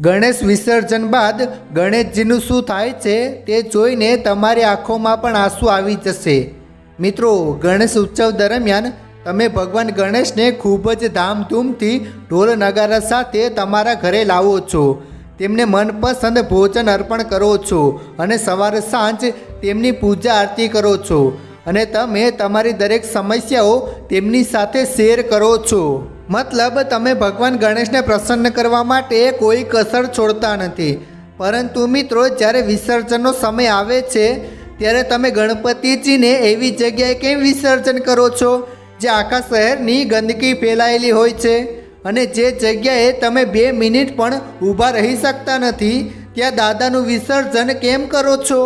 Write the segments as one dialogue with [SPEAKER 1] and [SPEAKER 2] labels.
[SPEAKER 1] ગણેશ વિસર્જન બાદ ગણેશજીનું શું થાય છે તે જોઈને તમારી આંખોમાં પણ આંસુ આવી જશે. મિત્રો, ગણેશ ઉત્સવ દરમિયાન તમે ભગવાન ગણેશને ખૂબ જ ધામધૂમથી ઢોલ નગારા સાથે તમારા ઘરે લાવો છો. તેમને મનપસંદ ભોજન અર્પણ કરો છો અને સવારે સાંજ તેમની પૂજા આરતી કરો છો અને તમે તમારી દરેક સમસ્યાઓ તેમની સાથે શેર કરો છો. મતલબ તમે ભગવાન ગણેશને પ્રસન્ન કરવા માટે કોઈ કસર છોડતા નથી. પરંતુ મિત્રો, જ્યારે વિસર્જનનો સમય આવે છે, ત્યારે તમે ગણપતિજીને એવી જગ્યાએ કેમ વિસર્જન કરો છો? જે આખા શહેરની ગંદકી ફેલાયેલી હોય છે અને જે જગ્યાએ તમે બે મિનિટ પણ ઊભા રહી શકતા નથી, ત્યાં દાદાનું વિસર્જન કેમ કરો છો?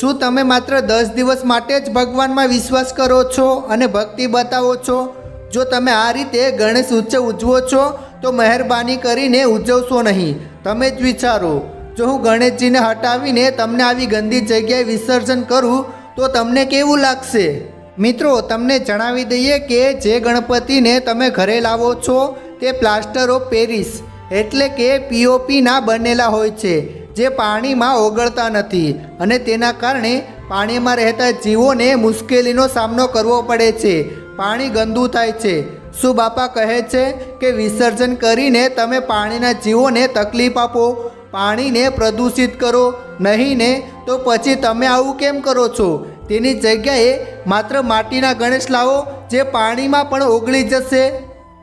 [SPEAKER 1] શું તમે માત્ર દસ દિવસ માટે જ ભગવાનમાં વિશ્વાસ કરો છો અને ભક્તિ બતાવો છો? જો તમે આ રીતે ગણેશ ઉત્સવ ઉજવો છો, તો મહેરબાની કરીને ઉજવશો નહીં. તમે જ વિચારો, જો હું ગણેશજીને હટાવીને તમને આવી ગંદી જગ્યાએ વિસર્જન કરું, તો તમને કેવું લાગશે? મિત્રો, તમને જણાવી દઈએ કે જે ગણપતિને તમે ઘરે લાવો છો, તે પ્લાસ્ટર ઓફ પેરિસ, એટલે કે પીઓપીના બનેલા હોય છે, જે પાણીમાં ઓગળતા નથી અને તેના કારણે પાણીમાં રહેતા જીવોને મુશ્કેલીનો સામનો કરવો પડે છે. પાણી ગંદુ થાય છે. શું બાપા કહે છે કે વિસર્જન કરીને તમે પાણીના જીવોને તકલીફ આપો? પાણીને પ્રદૂષિત કરો, નહીં ને તો પછી તમે આવું કેમ કરો છો? તેની જગ્યાએ માત્ર માટીના ગણેશ લાવો, જે પાણીમાં પણ ઓગળી જશે.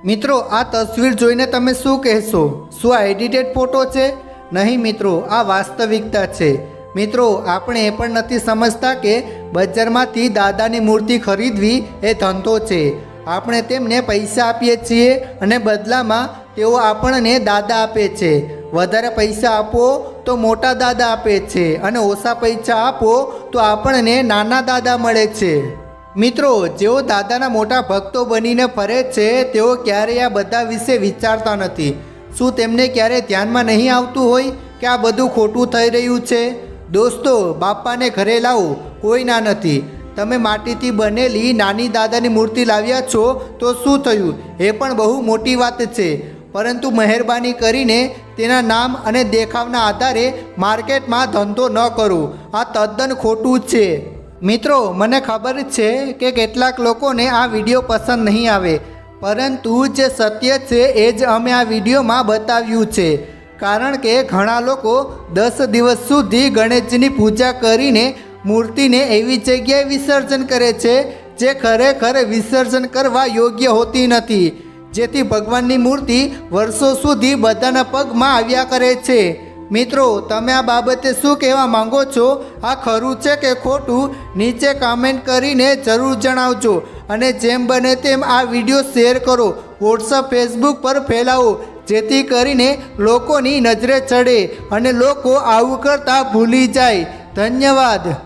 [SPEAKER 1] મિત્રો, આ તસવીર જોઈને તમે શું કહેશો? શું આ એડિટેડ ફોટો છે? નહીં મિત્રો, આ વાસ્તવિકતા છે. મિત્રો, આપણે એ પણ નથી સમજતા કે બજારમાંથી દાદાની મૂર્તિ ખરીદવી એ ધંધો છે. આપણે તેમને પૈસા આપીએ છીએ અને બદલામાં તેઓ આપણને દાદા આપે છે. વધારે પૈસા આપો તો મોટા દાદા આપે છે અને ઓછા પૈસા આપો તો આપણને નાના દાદા મળે છે. મિત્રો, જેઓ દાદાના મોટા ભક્તો બનીને ફરે છે, તેઓ ક્યારેય આ બધા વિશે વિચારતા નથી. શું તેમને ક્યારે ધ્યાનમાં નહીં આવતું હોય કે આ બધું ખોટું થઈ રહ્યું છે? દોસ્તો, બાપાને ઘરે લાવો કોઈ ના નથી. તમે માટીથી બનેલી નાની દાદાની મૂર્તિ લાવ્યા છો તો શું થયું? એ પણ બહુ મોટી વાત છે. પરંતુ મહેરબાની કરીને તેના નામ અને દેખાવના આધારે માર્કેટમાં ધંધો ન કરો. આ તદ્દન ખોટું છે. મિત્રો, મને ખબર છે કે કેટલાક લોકોને આ વીડિયો પસંદ નહીં આવે. પરંતુ જે સત્ય છે એ જ અમે આ વિડીયોમાં બતાવ્યું છે. કારણ કે ઘણા લોકો દસ દિવસ સુધી ગણેશજીની પૂજા કરીને મૂર્તિને એવી જગ્યાએ વિસર્જન કરે છે, જે ખરેખર વિસર્જન કરવા યોગ્ય હોતી નથી. જેથી ભગવાનની મૂર્તિ વર્ષો સુધી બધાના પગમાં આવ્યા કરે છે. મિત્રો, તમે આ બાબતે શું કહેવા માંગો છો? આ ખરું છે કે ખોટું? નીચે કમેન્ટ કરીને જરૂર જણાવજો. અને જેમ બને તેમ આ વીડિયો શેર કરો. વોટ્સઅપ ફેસબુક પર ફેલાવો. જેથી કરીને લોકોની નજરે ચડે અને લોકો આવું કરતાં ભૂલી જાય. ધન્યવાદ.